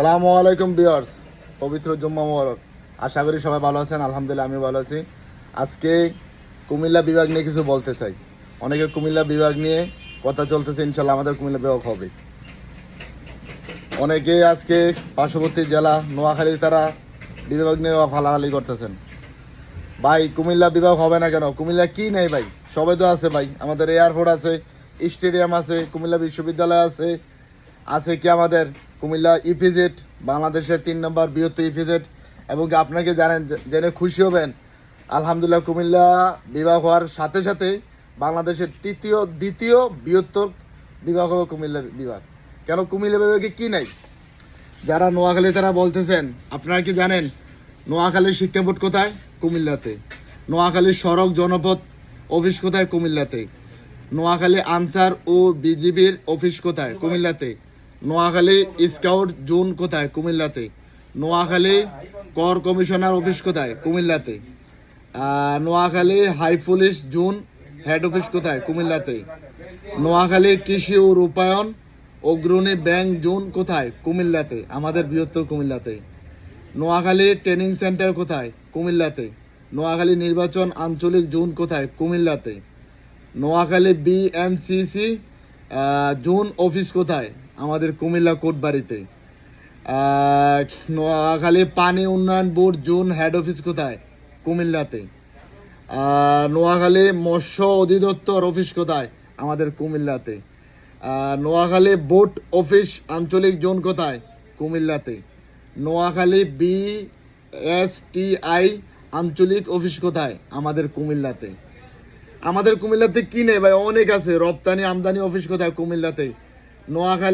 সালামু আলাইকুম বিয়ার্স পবিত্র জুম্মা মোবারক। আশা করি সবাই ভালো আছেন, আলহামদুলিল্লাহ আমি ভালো আছি। আজকে কুমিল্লা বিভাগ নিয়ে কিছু বলতে চাই। অনেকে কুমিল্লা বিভাগ নিয়ে কথা চলতেছে ইনশাল্লাহ আমাদের কুমিল্লা বিভাগ হবে। অনেকে আজকে পার্শ্ববর্তী জেলা নোয়াখালীর তারা বিভাগ নিয়ে ফালাফালি করতেছেন। ভাই, কুমিল্লা বিভাগ হবে না কেন? কুমিল্লা কি নেই ভাই? সবাই তো আছে ভাই। আমাদের এয়ারপোর্ট আছে, স্টেডিয়াম আছে, কুমিল্লা বিশ্ববিদ্যালয় আছে। আছে কি আমাদের? কুমিল্লা ইপিজেড বাংলাদেশের তিন নম্বর বৃহত্তর ইপিজেড এবং আপনাকে জানেন জেনে খুশি হবেন, আলহামদুলিল্লাহ কুমিল্লা বিভাগ হওয়ার সাথে সাথে বাংলাদেশের তৃতীয়, দ্বিতীয় বৃহত্তর বিভাগ হলো কুমিল্লা বিভাগ। কেন কুমিল্লা বিভাগে কি নাই? যারা নোয়াখালী তারা বলতেছেন, আপনারা কি জানেন, নোয়াখালীর শিক্ষা বোর্ড কোথায়? কুমিল্লাতে। নোয়াখালীর সড়ক জনপথ অফিস কোথায়? কুমিল্লাতে। নোয়াখালী আনসার ও বিজিবির অফিস কোথায়? কুমিল্লাতে। নোয়াখালী স্কাউট জোন কোথায়? কুমিল্লাতে। নোয়াখালী কর কমিশনার অফিস কোথায়? কুমিল্লাতে। Noakhali high police zone head office কোথায়? কুমিল্লাতে। নোয়াখালী কৃষি ও রূপায়ণ অগ্রণী ব্যাংক জোন কোথায়? কুমিল্লাতে। আমাদের বৃহত্তর কুমিল্লাতে। নোয়াখালী ট্রেনিং সেন্টার কোথায়? কুমিল্লাতে। নোয়াখালী নির্বাচন আঞ্চলিক জোন কোথায়? কুমিল্লাতে। নোয়াখালী বিএনসিসি জোন অফিস কোথায়? আমাদের কুমিল্লা কোটবাড়িতে। নোয়াখালী পানি উন্নয়ন বোর্ড জোন হেড অফিস কোথায়? কুমিল্লাতে। নোয়াখালী মৎস্য অধিদপ্তর অফিস কোথায়? আমাদের কুমিল্লাতে। নোয়াখালী বোট অফিস আঞ্চলিক জোন কোথায়? কুমিল্লাতে। Noakhali B S T I আঞ্চলিক অফিস কোথায়? আমাদের কুমিল্লাতে। আমাদের কুমিল্লাতে কি নেই ভাই? অনেক আছে। রপ্তানি আমদানি অফিস কোথায়? কুমিল্লাতে। নোয়াখালী